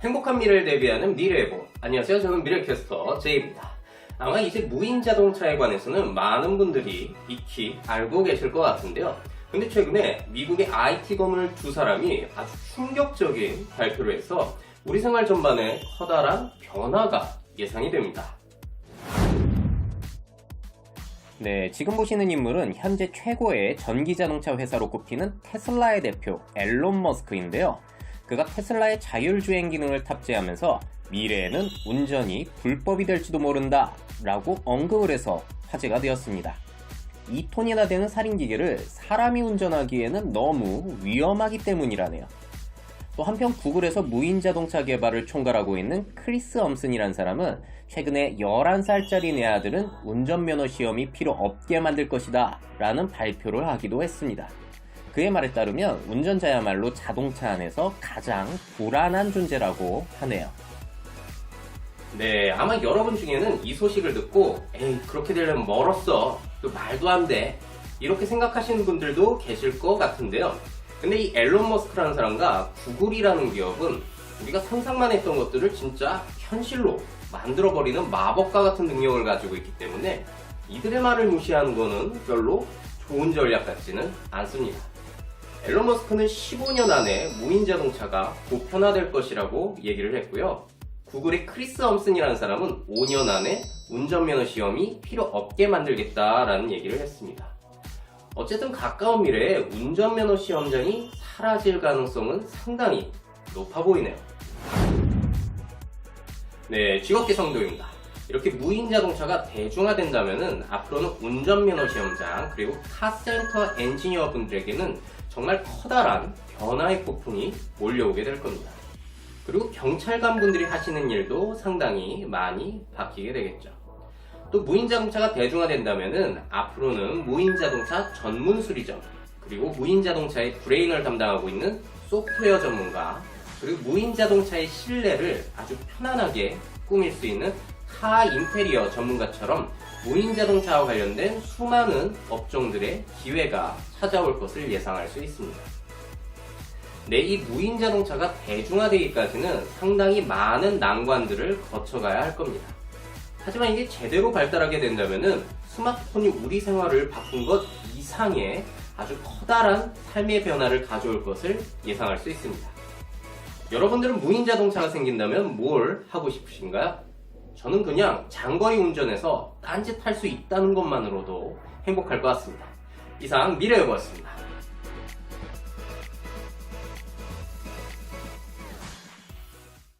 행복한 미래를 대비하는 미래예보. 안녕하세요. 저는 미래캐스터 제이입니다. 아마 이제 무인 자동차에 관해서는 많은 분들이 익히 알고 계실 것 같은데요. 근데 최근에 미국의 IT 건물 두 사람이 아주 충격적인 발표를 해서 우리 생활 전반에 커다란 변화가 예상이 됩니다. 네, 지금 보시는 인물은 현재 최고의 전기 자동차 회사로 꼽히는 테슬라의 대표 앨런 머스크인데요. 그가 테슬라의 자율주행 기능을 탑재하면서 미래에는 운전이 불법이 될지도 모른다 라고 언급을 해서 화제가 되었습니다. 2톤이나 되는 살인기계를 사람이 운전하기에는 너무 위험하기 때문이라네요. 또 한편 구글에서 무인 자동차 개발을 총괄하고 있는 크리스 엄슨이란 사람은 최근에 11살짜리 내 아들은 운전면허 시험이 필요 없게 만들 것이다 라는 발표를 하기도 했습니다. 그의 말에 따르면 운전자야말로 자동차 안에서 가장 불안한 존재라고 하네요. 네, 아마 여러분 중에는 이 소식을 듣고 에이 그렇게 되려면 멀었어. 또 말도 안 돼. 이렇게 생각하시는 분들도 계실 것 같은데요. 근데 이 앨런 머스크라는 사람과 구글이라는 기업은 우리가 상상만 했던 것들을 진짜 현실로 만들어버리는 마법과 같은 능력을 가지고 있기 때문에 이들의 말을 무시하는 거는 별로 좋은 전략 같지는 않습니다. 앨런 머스크는 15년 안에 무인 자동차가 보편화될 것이라고 얘기를 했고요. 구글의 크리스 엄슨이라는 사람은 5년 안에 운전면허 시험이 필요 없게 만들겠다라는 얘기를 했습니다. 어쨌든 가까운 미래에 운전면허 시험장이 사라질 가능성은 상당히 높아 보이네요. 네, 직업계 성도입니다. 이렇게 무인 자동차가 대중화된다면은 앞으로는 운전면허 시험장 그리고 카센터 엔지니어 분들에게는 정말 커다란 변화의 폭풍이 몰려오게 될 겁니다. 그리고 경찰관 분들이 하시는 일도 상당히 많이 바뀌게 되겠죠. 또 무인 자동차가 대중화된다면은 앞으로는 무인 자동차 전문 수리점 그리고 무인 자동차의 브레인을 담당하고 있는 소프트웨어 전문가 그리고 무인 자동차의 실내를 아주 편안하게 꾸밀 수 있는 카 인테리어 전문가처럼 무인 자동차와 관련된 수많은 업종들의 기회가 찾아올 것을 예상할 수 있습니다. 네, 이 무인 자동차가 대중화되기까지는 상당히 많은 난관들을 거쳐가야 할 겁니다. 하지만 이게 제대로 발달하게 된다면은 스마트폰이 우리 생활을 바꾼 것 이상의 아주 커다란 삶의 변화를 가져올 것을 예상할 수 있습니다. 여러분들은 무인 자동차가 생긴다면 뭘 하고 싶으신가요? 저는 그냥 장거리 운전에서 딴짓 할 수 있다는 것만으로도 행복할 것 같습니다. 이상 미래여보였습니다.